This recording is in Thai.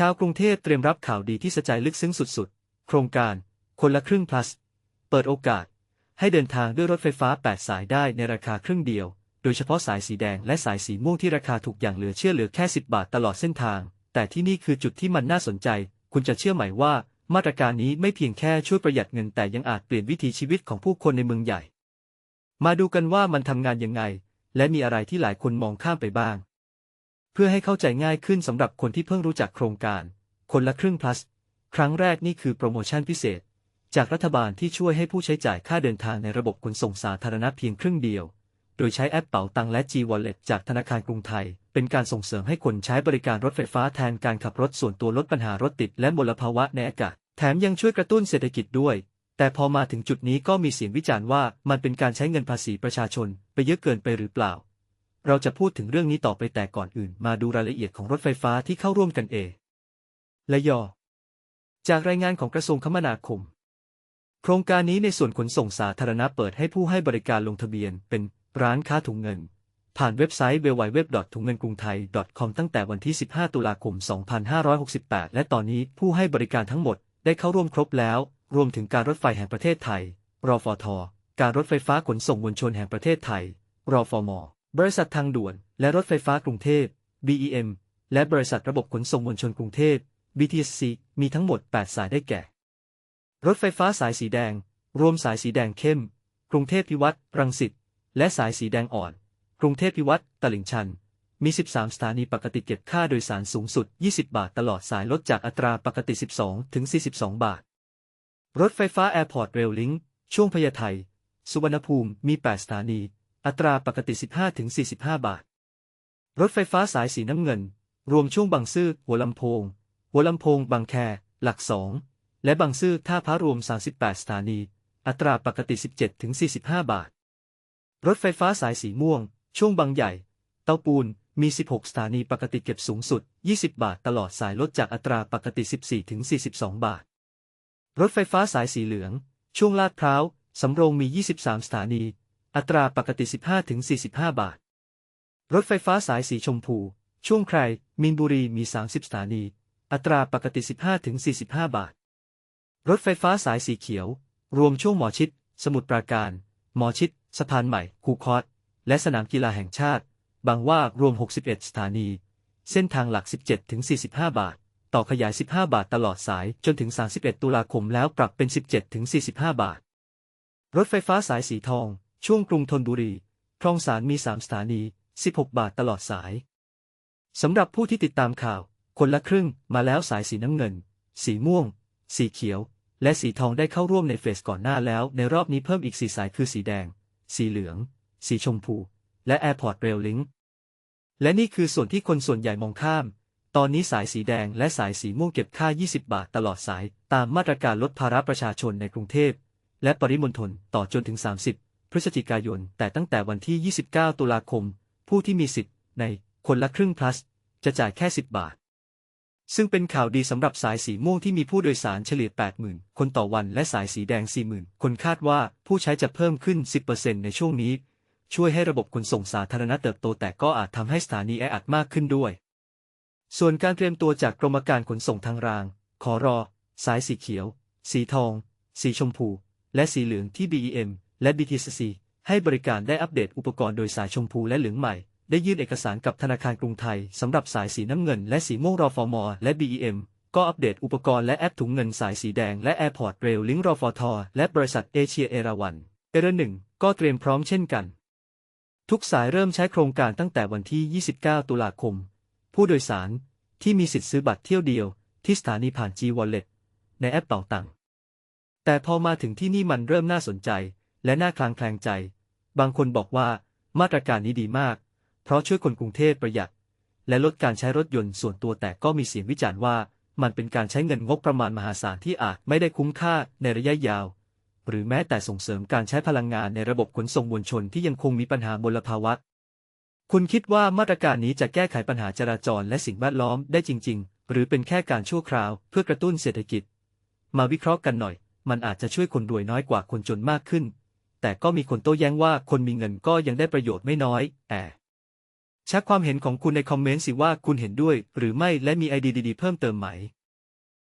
ชาวกรุงเทพเตรียมรับข่าวดีที่สะใจลึกซึ้งสุดๆ โครงการ คนละครึ่ง plus เปิดโอกาส ให้เดินทางด้วยรถไฟฟ้า 8 สายได้ในราคาครึ่งเดียว โดยเฉพาะสายสีแดงและสายสีม่วงที่ราคาถูกอย่างเหลือเชื่อเหลือแค่ 10 บาทตลอดเส้นทาง แต่ที่นี่คือจุดที่มันน่าสนใจ คุณจะเชื่อไหมว่า มาตรการนี้ไม่เพียงแค่ช่วยประหยัดเงินแต่ยังอาจเปลี่ยนวิถีชีวิตของผู้คนในเมืองใหญ่ มาดูกันว่ามันทำงานยังไง และมีอะไรที่หลายคนมองข้ามไปบ้าง เพื่อให้เข้าใจง่ายขึ้นสำหรับคนที่เพิ่งรู้จักโครงการ คนละครึ่ง plus ครั้งแรกนี่คือโปรโมชั่นพิเศษ จากรัฐบาลที่ช่วยให้ผู้ใช้จ่ายค่าเดินทางในระบบขนส่งสาธารณะเพียงครึ่งเดียว โดยใช้แอปเป๋าตังและ G Wallet จากธนาคารกรุงไทย เป็นการส่งเสริมให้คนใช้บริการรถไฟฟ้าแทนการขับรถส่วนตัวลดปัญหารถติดและมลภาวะในอากาศ แถมยังช่วยกระตุ้นเศรษฐกิจด้วย แต่พอมาถึงจุดนี้ก็มีเสียงวิจารณ์ว่ามันเป็นการใช้เงินภาษีประชาชน ไปเยอะเกินไปหรือเปล่า เราจะพูดถึงเรื่องนี้ต่อไปแต่ก่อนอื่น มาดูรายละเอียดของรถไฟฟ้าที่เข้าร่วมกันเอ และยอ จากรายงานของกระทรวงคมนาคม โครงการนี้ในส่วนขนส่งสาธารณะเปิดให้ผู้ให้บริการลงทะเบียน เป็นร้านค้าถุงเงิน ผ่านเว็บไซต์ www. ถุงเงินกรุงไทย .com ตั้งแต่วันที่ 15 ตุลาคม 2568 และตอนนี้ผู้ให้บริการทั้งหมดได้เข้าร่วมครบแล้ว รวมถึงการรถไฟแห่งประเทศไทย รฟท การรถไฟฟ้าขนส่งมวลชนแห่งประเทศไทย รฟม บริษัททางด่วน และรถไฟฟ้ากรุงเทพ BEM และบริษัทระบบขนส่งมวลชนกรุงเทพ BTSC มีทั้งหมด 8 สายได้แก่ รถไฟฟ้าสายสีแดง รวมสายสีแดงเข้ม กรุงเทพพิวัตรรังสิต และสายสีแดงอ่อน กรุงเทพพิวัตรตลิ่งชัน มี 13 สถานีปกติเก็บค่าโดยสารสูงสุด 20 บาทตลอดสายลดจากอัตราปกติ 12 ถึง 42 บาท รถไฟฟ้า Airport Rail Link ช่วงพญาไทสุวรรณภูมิมี 8 สถานี อัตราปกติ 15ถึง45 บาท รถไฟฟ้าสายสีน้ำเงิน รวมช่วงบางซื่อหัวลำโพง หัวลำโพง บางแค หลัก2และบางซื่อท่าพระรวม 38 สถานี อัตราปกติ 17ถึง45 บาท รถไฟฟ้าสายสีม่วง ช่วงบางใหญ่ เตาปูน มี 16 สถานีปกติเก็บสูงสุด 20 บาทตลอดสายลดจากอัตราปกติ 14ถึง42 บาท รถไฟฟ้าสายสีเหลือง ช่วงลาดพร้าว สำโรงมี 23 สถานี อัตราปกติ 15ถึง45 บาท รถไฟฟ้าสายสีชมพู ช่วงใครมีนบุรีมี 30 สถานี อัตราปกติ 15ถึง45 บาท รถไฟฟ้าสายสีเขียว รวมช่วงหมอชิด สมุทรปราการ หมอชิด สะพานใหม่ คูคอตและสนามกีฬาแห่งชาติ บางว่ารวม 61 สถานี เส้นทางหลัก 17ถึง45 บาท ต่อขยาย 15 บาทตลอดสายจนถึง 31 ตุลาคมแล้วปรับเป็น 17ถึง45 บาท รถไฟฟ้าสายสีทอง ช่วงกรุงธนบุรี คลองสารมี 3 สถานี 16 บาทตลอดสาย สำหรับผู้ที่ติดตามข่าว คนละครึ่งมาแล้วสายสีน้ำเงิน สีม่วง สีเขียว และสีทองได้เข้าร่วมในเฟสก่อนหน้าแล้ว ในรอบนี้เพิ่มอีกสีสายคือสีแดง สีเหลือง สีชมพู และ Airport Rail Link และนี่คือส่วนที่คนส่วนใหญ่มองข้าม ตอนนี้สายสีแดงและสายสีม่วงเก็บค่า 20 บาทตลอดสาย ตามมาตรการลดภาระประชาชนในกรุงเทพ และปริมณฑลต่อจนถึง 30 พฤศจิกายน แต่ตั้งแต่วันที่ 29 ตุลาคม ผู้ที่มีสิทธิ์ในคนละครึ่ง plus จะจ่ายแค่ 10 บาท ซึ่งเป็นข่าวดีสำหรับสายสีม่วงที่มีผู้โดยสารเฉลี่ย 80,000 คนต่อวันและสายสีแดง 40,000 คนคาดว่าผู้ใช้จะเพิ่มขึ้น 10%ในช่วงนี้ ช่วยให้ระบบขนส่งสาธารณะเติบโตแต่ก็อาจทำให้สถานีแออัดมากขึ้นด้วย ส่วนการเตรียมตัวจากกรมการขนส่งทางราง ขอรอ สายสีเขียว สีทอง สีชมพู และสีเหลืองที่ BEM และ BTCC ให้บริการได้อัปเดตอุปกรณ์โดยสายชมพูและเหลืองใหม่ ได้ยื่นเอกสารกับธนาคารกรุงไทยสำหรับสายสีน้ำเงินและสีม่วงรอฟอมและ BEM ก็อัปเดตอุปกรณ์และแอปถุงเงินสายสีแดงและ Airport Rail Link รอฟอทและบริษัทเอเชียเอราวันเอเรหนึ่งก็เตรียมพร้อมเช่นกัน ทุกสายเริ่มใช้โครงการตั้งแต่วันที่ 29 ตุลาคม ผู้โดยสารที่มีสิทธิ์ซื้อบัตรเที่ยวเดียว ที่สถานีผ่าน G Wallet ในแอปเป่าตัง แต่พอมาถึงที่นี่มันเริ่มน่าสนใจ และน่าคลางแคลงใจ บางคนบอกว่ามาตรการนี้ดีมาก เพราะช่วยคนกรุงเทพประหยัด และลดการใช้รถยนต์ส่วนตัวแต่ก็มีเสียงวิจารณ์ว่า มันเป็นการใช้เงินงบประมาณมหาศาลที่อาจไม่ได้คุ้มค่าในระยะยาว หรือแม้แต่ส่งเสริมการใช้พลังงานในระบบขนส่งมวลชนที่ยังคงมีปัญหามลภาวะคุณคิดว่ามาตรการนี้จะแก้ไขปัญหาจราจรและสิ่งแวดล้อมได้จริง ๆ หรือเป็นแค่การชั่วคราวเพื่อกระตุ้นเศรษฐกิจ มาวิเคราะห์กันหน่อย มันอาจจะช่วยคนรวยน้อยกว่าคนจนมากขึ้น แต่ก็มีคนโต้แย้งว่าคนมีเงินก็ยังได้ประโยชน์ไม่น้อยแอบชักความเห็นของคุณในคอมเมนต์สิว่าคุณเห็นด้วยหรือไม่และมีไอเดียดีๆเพิ่มเติมไหม